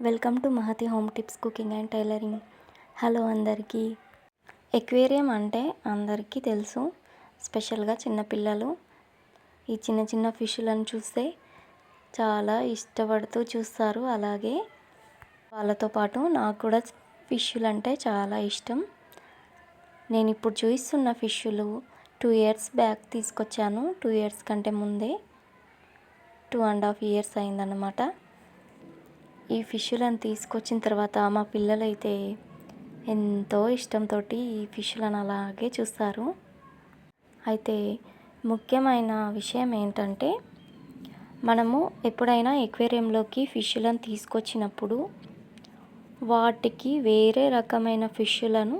Welcome to Mahathi home tips cooking and tailoring. Hello అందరికీ. Aquarium అంటే అందరికీ తెలుసు స్పెషల్గా చిన్నపిల్లలు ఈ చిన్న చిన్న ఫిష్లను చూస్తే చాలా ఇష్టపడుతూ చూస్తారు. అలాగే వాళ్ళతో పాటు నాకు కూడా ఫిష్లు అంటే చాలా ఇష్టం. నేను ఇప్పుడు చూపిస్తున్న ఫిష్లు టూ ఇయర్స్ బ్యాక్ తీసుకొచ్చాను. టూ ఇయర్స్ కంటే ముందే టూ అండ్ హాఫ్ ఇయర్స్ అయిందన్నమాట. ఈ ఫిష్లను తీసుకొచ్చిన తర్వాత మా పిల్లలైతే ఎంతో ఇష్టంతో ఈ ఫిష్లను అలాగే చూస్తారు. అయితే ముఖ్యమైన విషయం ఏంటంటే మనము ఎప్పుడైనా ఎక్వేరియంలోకి ఫిష్లను తీసుకొచ్చినప్పుడు వాటికి వేరే రకమైన ఫిష్లను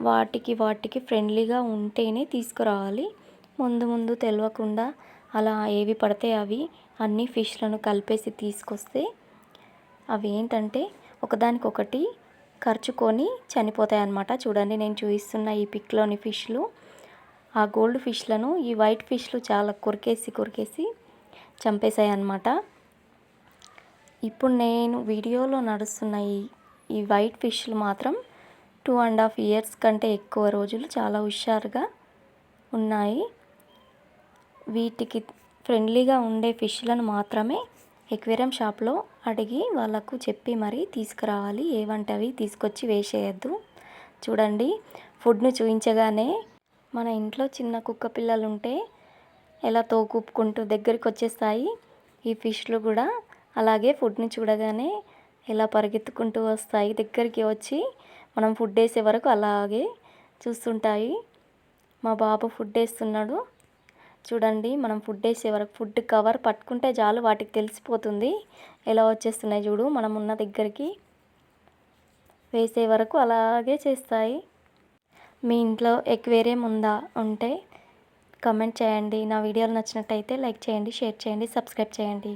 వాటికి వాటికి ఫ్రెండ్లీగా ఉంటేనే తీసుకురావాలి. ముందు ముందు తెలియకుండా అలా ఏవి పడితే అవి అన్ని ఫిష్లను కలిపేసి తీసుకొస్తే అవి ఏంటంటే ఒకదానికొకటి ఖర్చుకొని చనిపోతాయి అన్నమాట చూడండి నేను చూపిస్తున్న ఈ పిక్లోని ఫిష్లు. ఆ గోల్డ్ ఫిష్లను ఈ వైట్ ఫిష్లు చాలా కొరికేసి కొరికేసి చంపేశాయి అన్నమాట ఇప్పుడు నేను వీడియోలో నడుస్తున్న ఈ ఈ వైట్ ఫిష్లు మాత్రం టూ అండ్ హాఫ్ ఇయర్స్ కంటే ఎక్కువ రోజులు చాలా హుషారుగా ఉన్నాయి. వీటికి ఫ్రెండ్లీగా ఉండే ఫిష్లను మాత్రమే ఎక్వేరియం షాప్లో అడిగి వాళ్ళకు చెప్పి మరీ తీసుకురావాలి. ఏవంటవి తీసుకొచ్చి వేసేయద్దు. చూడండి ఫుడ్ను చూపించగానే మన ఇంట్లో చిన్న కుక్క పిల్లలు ఉంటే ఎలా తోకూపుకుంటూ దగ్గరికి వచ్చేస్తాయి ఈ ఫిష్లు కూడా అలాగే ఫుడ్ని చూడగానే ఎలా పరిగెత్తుకుంటూ వస్తాయి. దగ్గరికి వచ్చి మనం ఫుడ్ వేసే వరకు అలాగే చూస్తుంటాయి. మా బాబు ఫుడ్ వేస్తున్నాడు. చూడండి మనం ఫుడ్ వేసే వరకు ఫుడ్ కవర్ పట్టుకుంటే చాలు వాటికి తెలిసిపోతుంది. ఎలా వచ్చేస్తున్నాయి చూడు మనం ఉన్న దగ్గరికి వేసే వరకు అలాగే చేస్తాయి. మీ ఇంట్లో ఎక్వేరియం ఉందా ఉంటే కమెంట్ చేయండి. నా వీడియోలు నచ్చినట్టయితే లైక్ చేయండి షేర్ చేయండి సబ్స్క్రైబ్ చేయండి.